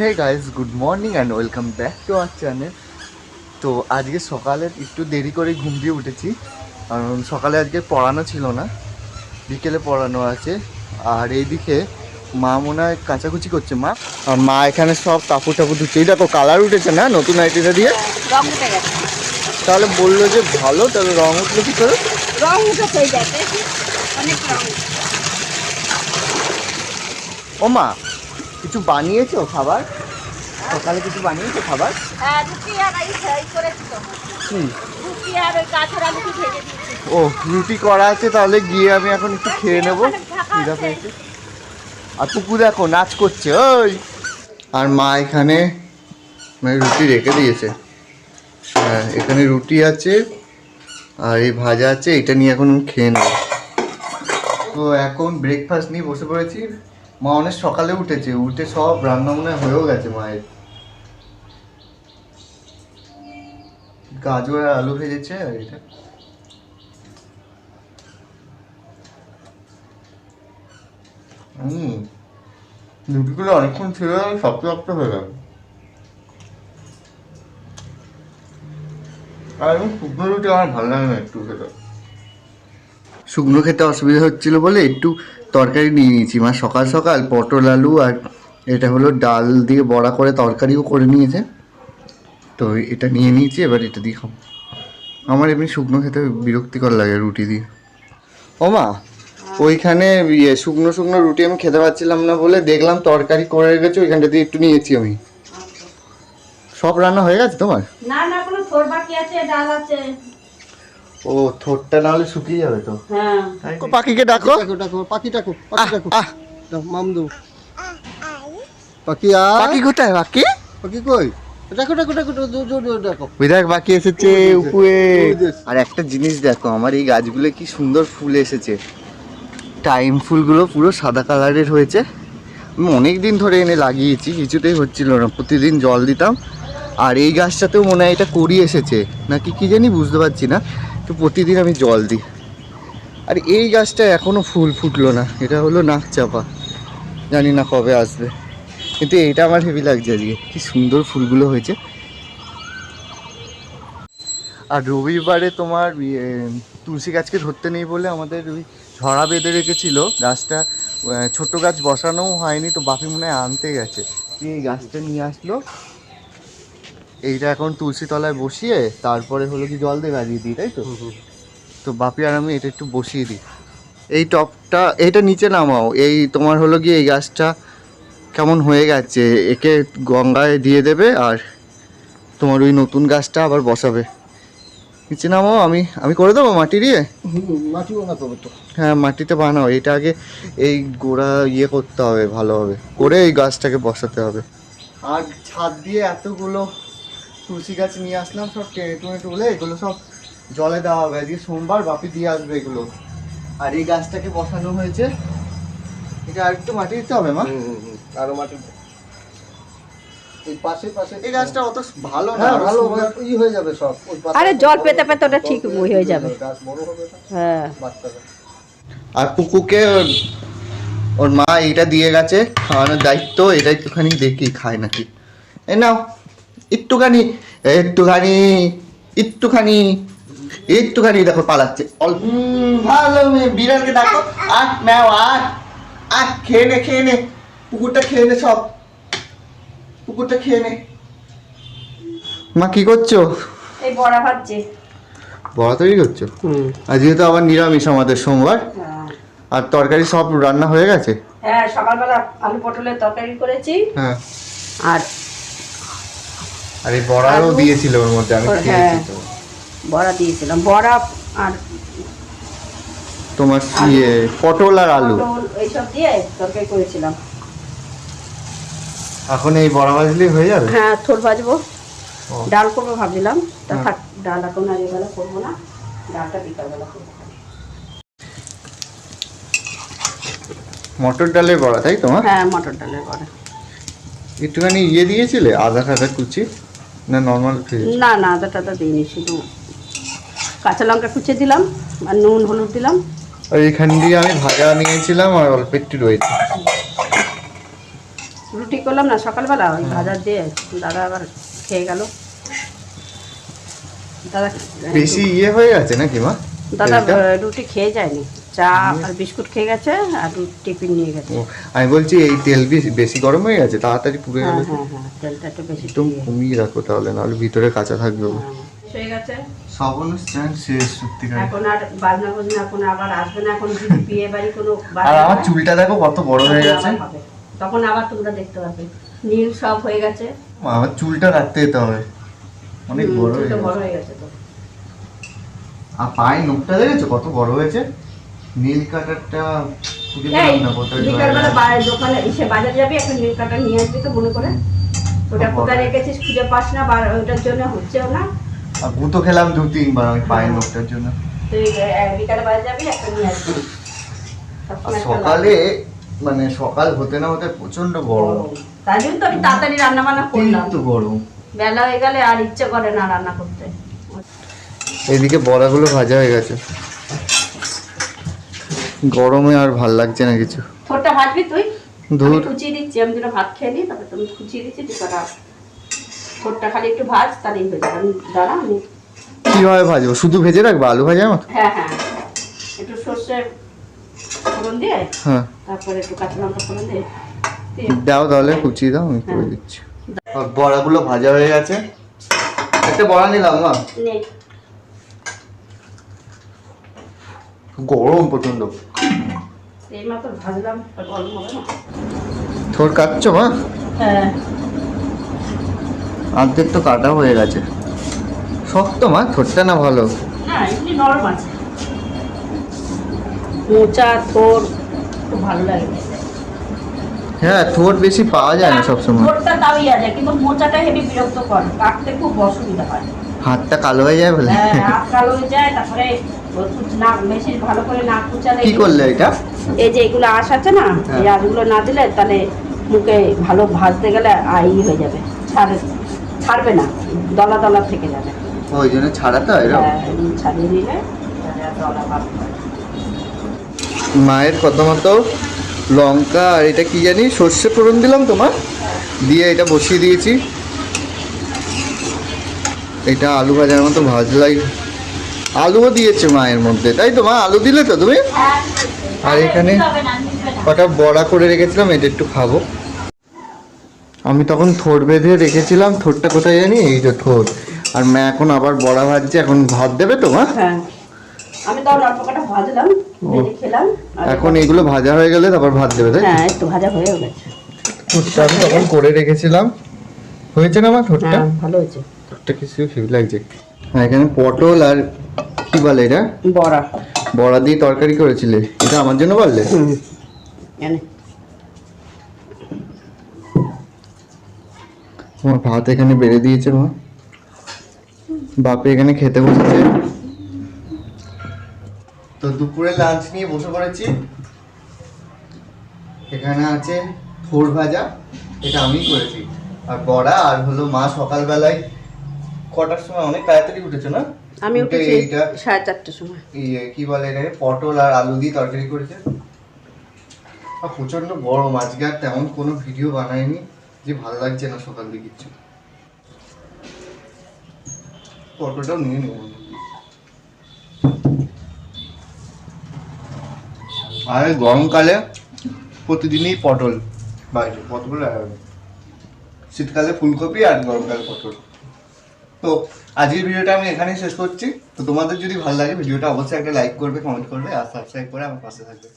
Hey guys good morning and welcome back to our channel তো আজকে সকালে একটু দেরি করে ঘুম দিয়ে উঠেছি। কারণ সকালে আজকে পড়ানো ছিল না। বিকেলে পড়ানো আছে। আর এইদিকে মা মনে হয় কাচাকুচি করছে মা। আর মা এখানে সব কাপড় টাপড় ধুচ্ছে। এই দেখো কালার উঠেছে না নতুন আইটিটা দিয়ে? তাহলে বলল যে ভালো তাহলে রং উঠল কি করে? রং উঠে অনেক রং ও মা কিছু বানিয়েছো খাবার? সকালে কিছু বানিয়েছো খাবার? হ্যাঁ ও রুটি করা আছে তাহলে গিয়ে আমি এখন একটু খেয়ে নেব। খিদা পেয়েছে। আর পুকু দেখো নাচ করছে ওই। আর মা এখানে মানে রুটি রেখে দিয়েছে। হ্যাঁ এখানে রুটি আছে আর এই ভাজা আছে এটা নিয়ে এখন খেয়ে নেব। তো এখন ব্রেকফাস্ট নিয়ে বসে পড়েছি। মা অনেক সকালে উঠেছে, উঠে সব রান্না মনে হয়েও গেছে মায়ের। গাজর আর আলু ভেজেছে আর এটা। রুটিগুলো অনেকক্ষণ ছিল শক্ত শক্ত হয়ে গেল আর শুকনো রুটি আমার ভালো লাগে না একটু খেতে। শুকনো খেতে অসুবিধা হচ্ছিল বলে একটু তরকারি নিয়ে নিয়েছি। মা সকাল সকাল পটল আলু আর এটা হলো ডাল দিয়ে বড়া করে তরকারিও করে নিয়েছে। তো এটা নিয়ে নিয়েছি এবার এটা দিয়ে খাব। আমার এমনি শুকনো খেতে বিরক্তিকর লাগে রুটি দিয়ে। ও মা ওইখানে ইয়ে শুকনো শুকনো রুটি আমি খেতে পারছিলাম না বলে দেখলাম তরকারি করে রেখেছে ওইখানটা দিয়ে একটু নিয়েছি আমি। সব রান্না হয়ে গেছে তোমার? না না কোনো বাকি আছে ডাল আছে। ও থোরটা না হলে শুকিয়ে যাবে তো। হ্যাঁ। পাখিকে ডাকো। ডাকো ডাকো পাখি ডাকো পাখি ডাকো। দাও, পাখি আ? পাখি কোথায় পাখি? পাখি কই? ডাকো ডাকো ডাকো ডাকো, জোর জোর জোর ডাকো। বিধায়ক বাকি এসেছে উপরে। আর একটা জিনিস দেখো আমার এই গাছগুলো কি সুন্দর ফুল এসেছে। টাইম ফুলগুলো পুরো সাদা কালারের হয়েছে। আমি অনেক দিন ধরে এনে লাগিয়েছি কিছুতেই হচ্ছিল না। প্রতিদিন জল দিতাম। আর এই গাছটাতেও মনে হয় এটা করি এসেছে। নাকি কি জানি বুঝতে পারছি না। তো প্রতিদিন আমি জল দিই। আর এই গাছটা এখনও ফুল ফুটলো না। এটা হলো নাক চাপা। জানি না কবে আসবে। কিন্তু এইটা আমার হেভি লাগছে আজকে। কি সুন্দর ফুলগুলো হয়েছে। আর রবিবারে তোমার তুলসী গাছকে ধরতে নেই বলে আমাদের ওই ঝরা বেঁধে রেখেছিল গাছটা। ছোট গাছ বসানোও হয়নি, তো বাপি মনে হয় আনতে গেছে। এই গাছটা নিয়ে আসলো। এইটা এখন তুলসী তলায় বসিয়ে তারপরে হলো কি জল দিয়ে গাজিয়ে দিই তাই তো? তো বাপি আর আমি এটা একটু বসিয়ে দিই। এই টপটা এইটা নিচে নামাও। এই তোমার হলো গিয়ে এই গাছটা কেমন হয়ে গেছে একে গঙ্গায় দিয়ে দেবে আর তোমার ওই নতুন গাছটা আবার বসাবে। নিচে নামাও আমি আমি করে দেবো মাটি দিয়ে? মাটি বানাতে হবে তো। হ্যাঁ মাটিতে বানাও। এটা আগে এই গোড়া ইয়ে করতে হবে ভালোভাবে। করে এই গাছটাকে বসাতে হবে। আর ছাদ দিয়ে এতগুলো তুলসী গাছ নিয়ে আসলাম সব টেনে টুনে তুলে এগুলো সব জলে দেওয়া হবে। আজকে সোমবার বাপি দিয়ে আসবে এগুলো। আর এই গাছটাকে বসানো হয়েছে। এটা আর একটু মাটি দিতে হবে মা? আরও মাটি দাও। এই পাশে পাশে এই গাছটা অত ভালো না আরও ভালো সুন্দর- ই যাবে সব। ওই পাশে আরে জল পেতে পেতে ওটা ঠিক হয়ে যাবে। গাছ বড় হবে না হ্যাঁ। আর পুকুকে ওর- ওর মা এইটা দিয়ে গেছে খাওয়ানোর দায়িত্ব এটা একটুখানি দেখি খায় নাকি। এ নাও। একটুখানি একটুখানি একটুখানি একটুখানি দেখো পালাচ্ছে। অল্প। ভালো বিড়ালকে দেখো আট ম্যাও আট আট খেয়ে নে খেয়ে নে। পুকুরটা খেয়ে নে সব। পুকুরটা খেয়ে নে। মা কি করছ? এই বড়া ভাজছে। বড়া তৈরি করছ? হুম। আজকে তো আবার নিরামিষ আমাদের সোমবার। আর তরকারি সব রান্না হয়ে গেছে? হ্যাঁ সকালবেলা আলু পটলের তরকারি করেছি। হ্যাঁ। আর আর এই বড়াও দিয়েছিল ওর মধ্যে আমি খেয়েছি হ্যাঁ। তো। বড়া দিয়েছিলাম। বড়া আর তোমার ইয়ে পটল আর আলু। এইসব দিয়ে তরকারি করেছিলাম। এখন এই বড়া ভাজলে হয়ে যাবে? হ্যাঁ থোর ভাজবো। ডাল করব ভাবছিলাম। তা হ্যাঁ। থাক ডাল এখন আর এবেলা করব না। ডালটা বিকালবেলা করব। মটর ডালের বড়া তাই তোমার? হ্যাঁ মটর ডালের বড়া। একটুখানি ইয়ে দিয়েছিলে? আদা টাদা কুচি? না নর্মাল না না আদা টাদা দিইনি শুধু কাঁচা লঙ্কা কুচিয়ে দিলাম আর নুন হলুদ দিলাম। আর এখান দিয়ে আমি ভাজা নিয়েছিলাম আর অল্প একটু রয়েছে। রুটি করলাম না সকালবেলা ওই ভাজা দিয়ে দাদা আবার খেয়ে গেল। দাদা বেশি ইয়ে হয়ে গেছে নাকি মা? দাদা রুটি খেয়ে যায়নি। চা আর বিস্কুট খেয়ে গেছে আর টিফিন নিয়ে গেছে। আমি বলছি এই তেল বেশি- গরম হয়ে গেছে তাড়াতাড়ি পুড়ে হ্যাঁ হ্যাঁ হ্যাঁ তেলটা একটু বেশি একদম কমিয়ে রাখো তাহলে নাহলে ভিতরে কাঁচা থাকবে। হ্যাঁ। গেছে? সব অনুষ্ঠান শেষ সত্যিকার। এখন আর বাজনা বাজনা এখন আবার আসবে না এখন বিয়ে বাড়ি কোনো আর আমার চুলটা দেখো কত বড় হয়ে গেছে। তখন আবার তোমরা দেখতে পাবে। নীল সব হয়ে গেছে। আমার চুলটা রাখতে যেতে হবে। অনেক বড় হয়ে বড় গেছে। হয়ে গেছে তো। আর পায়ের নখটা দেখেছ কত বড় হয়েছে? নীল কাটারটা খুঁজে এই পেলাম না কোথায় বিকালবেলা বা- দোকানে এসে বাজারে যাবি একটা নীল কাটা নিয়ে আসবি তো মনে করে। ওটা। কোথায় রেখেছিস খুঁজে পাস না বা ওটার জন্য হচ্ছেও না। আর গুঁতো খেলাম দু তিনবার আমি পায়ের নখটার জন্য। তুই আহ, বিকালে বাজারে যাবি একটা নিয়ে আসবি। সকালে মানে সকাল হতে না হতে প্রচণ্ড গরম। তাই জন্য তো আমি তাড়াতাড়ি রান্না বান্না করলাম। কিন্তু গরম। বেলা হয়ে গেলে আর ইচ্ছে করে না রান্না করতে। এইদিকে বড়াগুলো ভাজা হয়ে গেছে। গরমে আর ভালো লাগছে না কিছু। ঠোঁটটা ভাজবি তুই? ধুর। কুচিয়ে দিচ্ছি আমি দুটো ভাত খেয়ে নিই তারপরে তুমি কুচিয়ে দিচ্ছি কটা ঠোঁটটা খালি একটু ভাজ তাহলেই হয়ে যাবে আমি দাঁড়া আমি কীভাবে ভাজবো? শুধু ভেজে রাখব? আলু ভাজা মতো? হ্যাঁ হ্যাঁ। একটু সর্ষে ফোড়ন দিয়ে হ্যাঁ। তারপরে একটু কাঁচা লঙ্কা ফোড়ন দিয়ে দাও তাহলে কুচিয়ে দাও আমি করে হ্যাঁ। দিচ্ছি। আর বড়াগুলো ভাজা হয়ে গেছে? একটা বড়া নিলাম মা। নে গরম প্রচণ্ড থোর কাটছো মা? হ্যাঁ। অর্ধেক তো কাটা হয়ে গেছে। শক্ত মা থোরটা না ভালো? মোচা থোর ভালো লাগে। হ্যাঁ থোর বেশি পাওয়া যায় না সবসময়। থোরটা তাও ইয়া যায় কিন্তু মোচাটা হেভি বিরক্ত করে কাটতে খুব অসুবিধা হয়। হাতটা কালো হয়ে যায় বলে? হ্যাঁ, হাত কালো হয়ে যায় তারপরে ভালো করে কুচালে কি করলে এটা? এই যে এগুলো আঁশ আছে না হ্যাঁ। এই আঁশগুলো না দিলে তাহলে মুখে ভালো ভাজতে গেলে আই হয়ে যাবে ছাড়ে ছাড়বে না দলা দলা থেকে যাবে। ওই জন্য ছাড়াতে হয়? হ্যাঁ, ছাড়িয়ে দলা মায়ের কত মতো লঙ্কা আর এটা কি জানি সর্ষে ফোড়ন দিলাম তোমার? দিয়ে এটা বসিয়ে দিয়েছি। এটা আলু ভাজার মতো ভাজলাই। আলুও দিয়েছে মায়ের মধ্যে। তাই তো মা? আলু দিলে তো তুমি? আর এখানে কটা বড়া করে রেখেছিলাম এটা একটু খাব। আমি তখন থোর বেঁধে রেখেছিলাম থোরটা কোথায় জানি? এই যে থোর। আর মা এখন আবার বড়া ভাজছে এখন ভাত দেবে তো মা? হ্যাঁ। আমি অল্প কটা ভাজলাম ভেজে খেলাম এখন এইগুলো ভাজা হয়ে গেলে তারপর ভাত দেবে তাই তো? হ্যাঁ একটু ভাজা হয়ে গেছে। আমি তখন করে রেখেছিলাম। হয়েছে না আমার ঠোঁটটা হ্যাঁ ভালো হয়েছে। কিছু ফিল লাগছে? হ্যাঁ এখানে পটল আর কি বলে এটা? বড়া। বড়া দিয়ে তরকারি করেছিলে। এটা আমার জন্য বললে? আমার ভাত এখানে বেড়ে দিয়েছে মা। বাপে এখানে খেতে বসেছে। তো দুপুরে লাঞ্চ নিয়ে বসে পড়েছি। এখানে আছে থোর ভাজা এটা আমি করেছি। আর বড়া আর হলো মা সকালবেলায় কটার সময়? অনেক তাড়াতাড়ি উঠেছে না? আমি উঠেছি সাড়ে চারটের সময়। ইয়ে কি বলে এটাকে? পটল আর আলু দিয়ে তরকারি করেছে। আর প্রচণ্ড গরম। আজকে আর তেমন কোনো ভিডিও বানাইনি যে ভালো লাগছে না সকাল দিয়ে কিচ্ছু। পটলটাও নিয়ে নেব। আর গরমকালে প্রতিদিনই পটল বাইরে। পটল আর শীতকালে ফুলকপি আর গরমকালে পটল। তো আজকের ভিডিওটা আমি এখানেই শেষ করছি। তো তোমাদের যদি ভালো লাগে ভিডিওটা অবশ্যই একটা লাইক করবে কমেন্ট করবে আর সাবস্ক্রাইব করে আমার পাশে থাকবে।